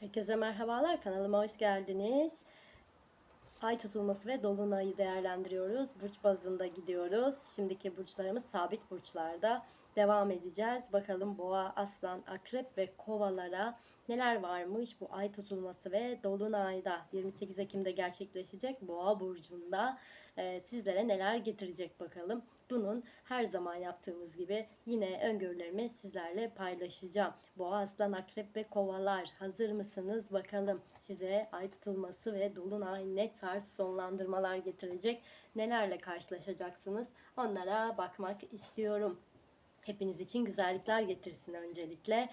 Herkese merhabalar. Kanalıma hoş geldiniz. Ay tutulması ve dolunayı değerlendiriyoruz. Burç bazında gidiyoruz. Şimdiki burçlarımız sabit burçlarda. Devam edeceğiz. Bakalım boğa, aslan, akrep ve kovalara neler varmış bu ay tutulması ve dolunayda 28 Ekim'de gerçekleşecek boğa burcunda Ee, sizlere neler getirecek bakalım. Bunun her zaman yaptığımız gibi yine öngörülerimi sizlerle paylaşacağım. Boğa, aslan, akrep ve kovalar hazır mısınız? Bakalım size ay tutulması ve dolunay ne tarz sonlandırmalar getirecek? Nelerle karşılaşacaksınız? Onlara bakmak istiyorum. Hepiniz için güzellikler getirsin öncelikle.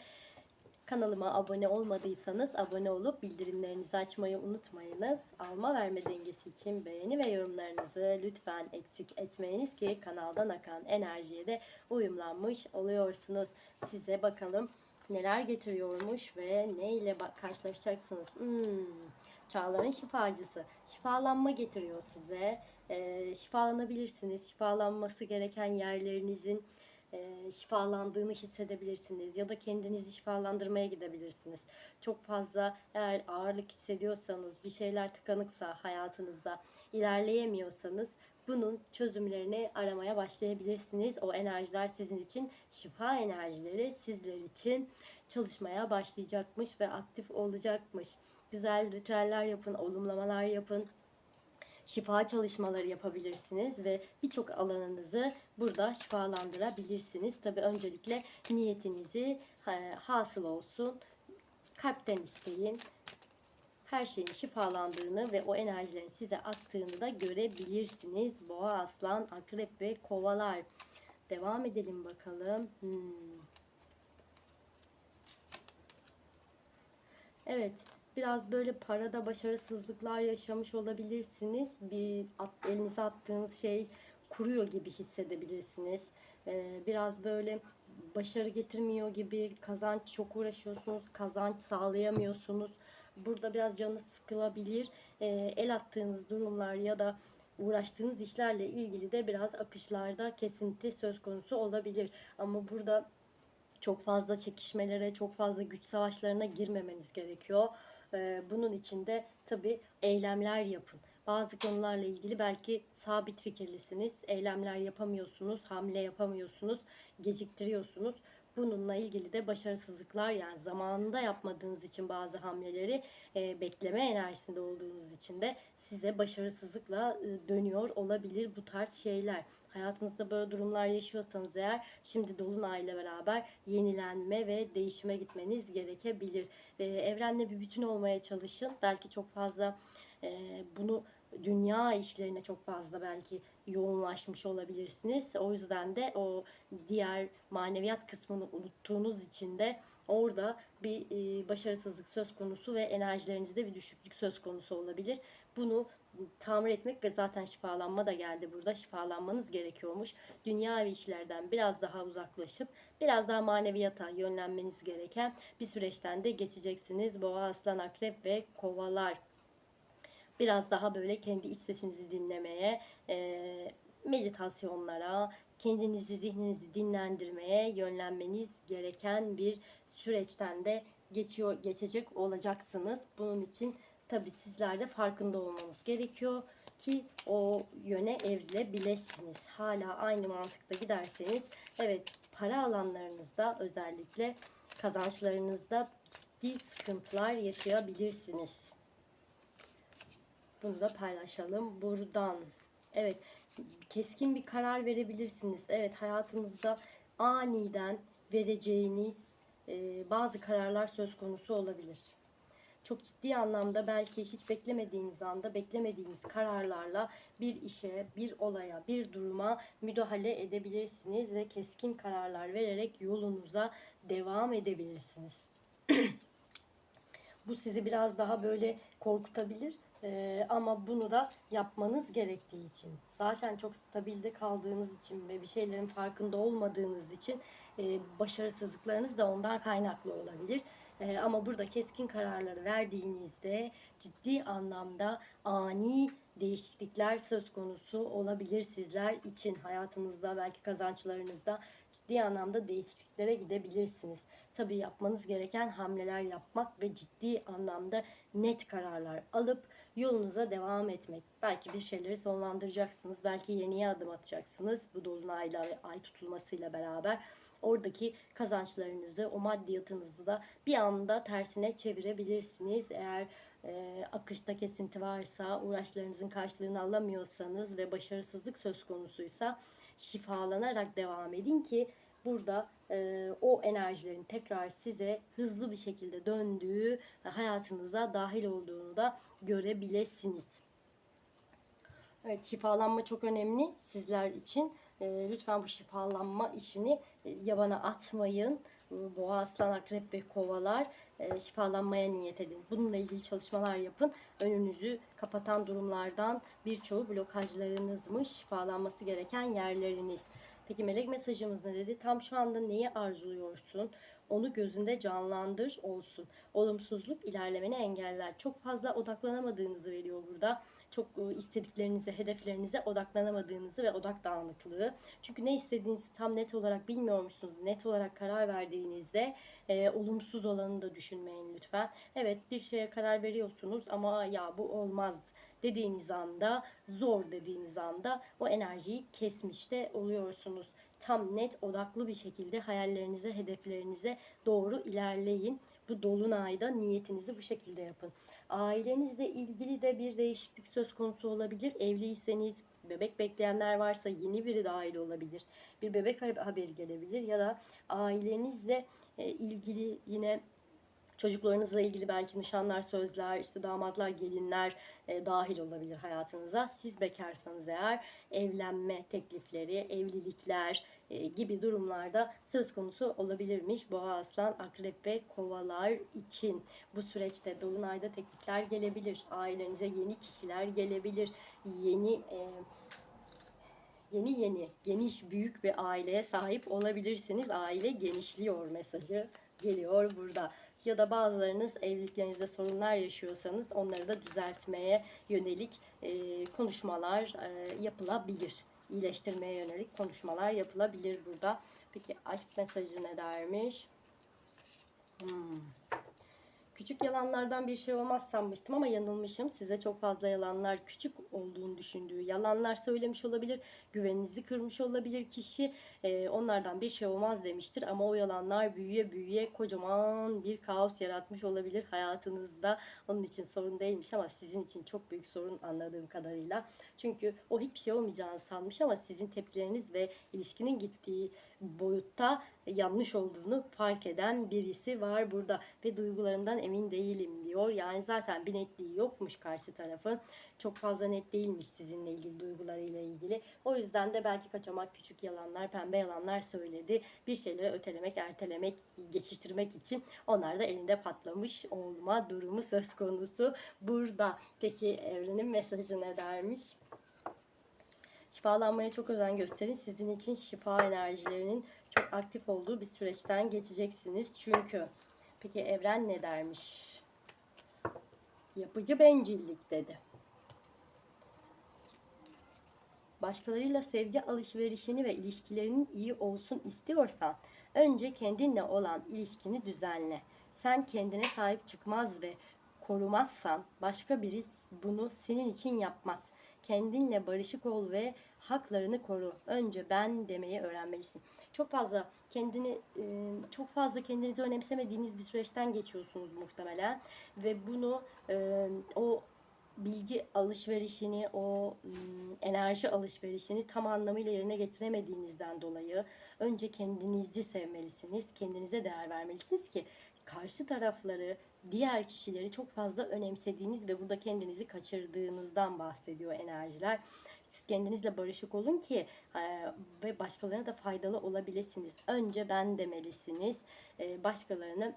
Kanalıma abone olmadıysanız abone olup bildirimlerinizi açmayı unutmayınız. Alma verme dengesi için beğeni ve yorumlarınızı lütfen eksik etmeyiniz ki kanaldan akan enerjiye de uyumlanmış oluyorsunuz. Size bakalım neler getiriyormuş ve ne ile karşılaşacaksınız. Hmm, çağların şifacısı. Şifalanma getiriyor size. Ee, şifalanabilirsiniz. Şifalanması gereken yerlerinizin e, şifalandığını hissedebilirsiniz ya da kendinizi şifalandırmaya gidebilirsiniz. Çok fazla eğer ağırlık hissediyorsanız, bir şeyler tıkanıksa hayatınızda ilerleyemiyorsanız bunun çözümlerini aramaya başlayabilirsiniz. O enerjiler sizin için şifa enerjileri sizler için çalışmaya başlayacakmış ve aktif olacakmış. Güzel ritüeller yapın, olumlamalar yapın şifa çalışmaları yapabilirsiniz ve birçok alanınızı burada şifalandırabilirsiniz. Tabi öncelikle niyetinizi e, hasıl olsun, kalpten isteyin. Her şeyin şifalandığını ve o enerjilerin size aktığını da görebilirsiniz. Boğa, aslan, akrep ve kovalar. Devam edelim bakalım. Hmm. Evet, biraz böyle parada başarısızlıklar yaşamış olabilirsiniz. Bir at, elinize attığınız şey kuruyor gibi hissedebilirsiniz. Ee, biraz böyle başarı getirmiyor gibi kazanç çok uğraşıyorsunuz, kazanç sağlayamıyorsunuz. Burada biraz canı sıkılabilir. Ee, el attığınız durumlar ya da uğraştığınız işlerle ilgili de biraz akışlarda kesinti söz konusu olabilir. Ama burada çok fazla çekişmelere, çok fazla güç savaşlarına girmemeniz gerekiyor. Ee, Bunun için de tabii eylemler yapın. Bazı konularla ilgili belki sabit fikirlisiniz, eylemler yapamıyorsunuz, hamle yapamıyorsunuz, geciktiriyorsunuz. Bununla ilgili de başarısızlıklar yani zamanında yapmadığınız için bazı hamleleri e, bekleme enerjisinde olduğunuz için de size başarısızlıkla e, dönüyor olabilir bu tarz şeyler. Hayatınızda böyle durumlar yaşıyorsanız eğer şimdi Dolunay'la beraber yenilenme ve değişime gitmeniz gerekebilir. E, evrenle bir bütün olmaya çalışın. Belki çok fazla e, bunu dünya işlerine çok fazla belki yoğunlaşmış olabilirsiniz. O yüzden de o diğer maneviyat kısmını unuttuğunuz için de orada bir e, başarısızlık söz konusu ve enerjilerinizde bir düşüklük söz konusu olabilir. Bunu tamir etmek ve zaten şifalanma da geldi burada. Şifalanmanız gerekiyormuş. Dünyavi işlerden biraz daha uzaklaşıp biraz daha maneviyata yönlenmeniz gereken bir süreçten de geçeceksiniz. Boğa, aslan, akrep ve kovalar biraz daha böyle kendi iç sesinizi dinlemeye, e, meditasyonlara, kendinizi, zihninizi dinlendirmeye yönlenmeniz gereken bir süreçten de geçiyor, geçecek olacaksınız. Bunun için tabii sizler de farkında olmanız gerekiyor ki o yöne evrilebilirsiniz. Hala aynı mantıkta giderseniz evet para alanlarınızda özellikle kazançlarınızda ciddi sıkıntılar yaşayabilirsiniz. Bunu da paylaşalım buradan. Evet, keskin bir karar verebilirsiniz. Evet, hayatınızda aniden vereceğiniz e, bazı kararlar söz konusu olabilir. Çok ciddi anlamda belki hiç beklemediğiniz anda beklemediğiniz kararlarla bir işe, bir olaya, bir duruma müdahale edebilirsiniz ve keskin kararlar vererek yolunuza devam edebilirsiniz. Bu sizi biraz daha böyle korkutabilir. Ee, ama bunu da yapmanız gerektiği için. Zaten çok stabilde kaldığınız için ve bir şeylerin farkında olmadığınız için başarısızlıklarınız da ondan kaynaklı olabilir. Ama burada keskin kararları verdiğinizde ciddi anlamda ani değişiklikler söz konusu olabilir sizler için hayatınızda belki kazançlarınızda ciddi anlamda değişikliklere gidebilirsiniz. tabii yapmanız gereken hamleler yapmak ve ciddi anlamda net kararlar alıp yolunuza devam etmek. Belki bir şeyleri sonlandıracaksınız. Belki yeniye adım atacaksınız. Bu dolunayla ve ay tutulmasıyla beraber oradaki kazançlarınızı, o maddiyatınızı da bir anda tersine çevirebilirsiniz. Eğer e, akışta kesinti varsa, uğraşlarınızın karşılığını alamıyorsanız ve başarısızlık söz konusuysa şifalanarak devam edin ki burada e, o enerjilerin tekrar size hızlı bir şekilde döndüğü hayatınıza dahil olduğunu da görebilirsiniz. Evet, şifalanma çok önemli sizler için. E, lütfen bu şifalanma işini e, yabana atmayın. Boğa, aslan, akrep ve kovalar e, şifalanmaya niyet edin. Bununla ilgili çalışmalar yapın. Önünüzü kapatan durumlardan birçoğu blokajlarınızmış, şifalanması gereken yerleriniz. Peki melek mesajımız ne dedi? Tam şu anda neyi arzuluyorsun? Onu gözünde canlandır olsun. Olumsuzluk ilerlemeni engeller. Çok fazla odaklanamadığınızı veriyor burada. Çok e, istediklerinize, hedeflerinize odaklanamadığınızı ve odak dağınıklığı. Çünkü ne istediğinizi tam net olarak bilmiyormuşsunuz. Net olarak karar verdiğinizde e, olumsuz olanı da düşünmeyin lütfen. Evet bir şeye karar veriyorsunuz ama ya bu olmaz dediğiniz anda, zor dediğiniz anda o enerjiyi kesmiş de oluyorsunuz. Tam net odaklı bir şekilde hayallerinize, hedeflerinize doğru ilerleyin. Bu dolunayda niyetinizi bu şekilde yapın. Ailenizle ilgili de bir değişiklik söz konusu olabilir. Evliyseniz, bebek bekleyenler varsa yeni biri dahil olabilir. Bir bebek haberi gelebilir ya da ailenizle e, ilgili yine Çocuklarınızla ilgili belki nişanlar, sözler, işte damatlar, gelinler e, dahil olabilir hayatınıza. Siz bekarsanız eğer evlenme teklifleri, evlilikler e, gibi durumlarda söz konusu olabilirmiş. Boğa, aslan, akrep ve kovalar için bu süreçte dolunayda teklifler gelebilir. Ailenize yeni kişiler gelebilir. Yeni e, yeni yeni geniş büyük bir aileye sahip olabilirsiniz. Aile genişliyor mesajı geliyor burada ya da bazılarınız evliliklerinizde sorunlar yaşıyorsanız onları da düzeltmeye yönelik e, konuşmalar e, yapılabilir. İyileştirmeye yönelik konuşmalar yapılabilir burada. Peki aşk mesajı ne dermiş? Hmm. Küçük yalanlardan bir şey olmaz sanmıştım ama yanılmışım. Size çok fazla yalanlar küçük olduğunu düşündüğü yalanlar söylemiş olabilir. Güveninizi kırmış olabilir kişi. Ee, onlardan bir şey olmaz demiştir ama o yalanlar büyüye büyüye kocaman bir kaos yaratmış olabilir hayatınızda. Onun için sorun değilmiş ama sizin için çok büyük sorun anladığım kadarıyla. Çünkü o hiçbir şey olmayacağını sanmış ama sizin tepkileriniz ve ilişkinin gittiği boyutta yanlış olduğunu fark eden birisi var burada ve duygularımdan emin değilim diyor. Yani zaten bir netliği yokmuş karşı tarafın. Çok fazla net değilmiş sizinle ilgili duygularıyla ilgili. O yüzden de belki kaçamak küçük yalanlar, pembe yalanlar söyledi. Bir şeyleri ötelemek, ertelemek, geçiştirmek için onlar da elinde patlamış olma durumu söz konusu burada. Peki evrenin mesajı ne dermiş? Şifalanmaya çok özen gösterin. Sizin için şifa enerjilerinin çok aktif olduğu bir süreçten geçeceksiniz. Çünkü peki evren ne dermiş? Yapıcı bencillik dedi. Başkalarıyla sevgi alışverişini ve ilişkilerinin iyi olsun istiyorsan önce kendinle olan ilişkini düzenle. Sen kendine sahip çıkmaz ve korumazsan başka biri bunu senin için yapmaz. Kendinle barışık ol ve haklarını koru. Önce ben demeyi öğrenmelisin. Çok fazla kendini e, çok fazla kendinizi önemsemediğiniz bir süreçten geçiyorsunuz muhtemelen ve bunu e, o bilgi alışverişini, o enerji alışverişini tam anlamıyla yerine getiremediğinizden dolayı önce kendinizi sevmelisiniz, kendinize değer vermelisiniz ki karşı tarafları, diğer kişileri çok fazla önemsediğiniz ve burada kendinizi kaçırdığınızdan bahsediyor enerjiler. Siz kendinizle barışık olun ki ve başkalarına da faydalı olabilirsiniz. Önce ben demelisiniz. Başkalarını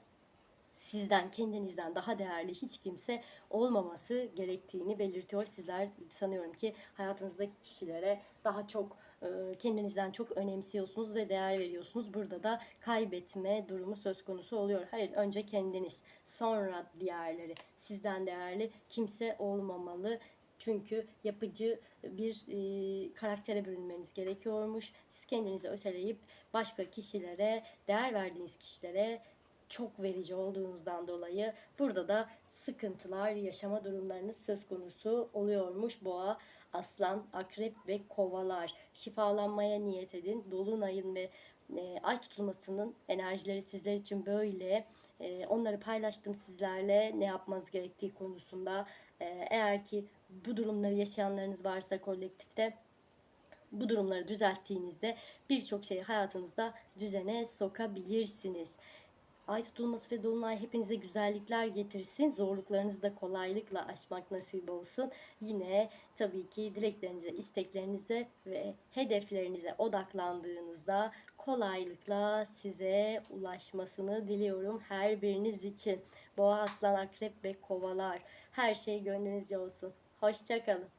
sizden, kendinizden daha değerli hiç kimse olmaması gerektiğini belirtiyor. Sizler sanıyorum ki hayatınızdaki kişilere daha çok e, kendinizden çok önemsiyorsunuz ve değer veriyorsunuz. Burada da kaybetme durumu söz konusu oluyor. Hayır, önce kendiniz, sonra diğerleri. Sizden değerli kimse olmamalı. Çünkü yapıcı bir e, karaktere bürünmeniz gerekiyormuş. Siz kendinizi öteleyip başka kişilere, değer verdiğiniz kişilere çok verici olduğunuzdan dolayı burada da sıkıntılar yaşama durumlarınız söz konusu oluyormuş boğa, aslan, akrep ve kovalar. Şifalanmaya niyet edin. Dolunayın ve e, ay tutulmasının enerjileri sizler için böyle. E, onları paylaştım sizlerle ne yapmanız gerektiği konusunda. E, eğer ki bu durumları yaşayanlarınız varsa kolektifte bu durumları düzelttiğinizde birçok şeyi hayatınızda düzene sokabilirsiniz. Ay tutulması ve dolunay hepinize güzellikler getirsin. Zorluklarınızı da kolaylıkla aşmak nasip olsun. Yine tabii ki dileklerinize, isteklerinize ve hedeflerinize odaklandığınızda kolaylıkla size ulaşmasını diliyorum her biriniz için. Boğa, aslan, akrep ve kovalar. Her şey gönlünüzce olsun. Hoşçakalın.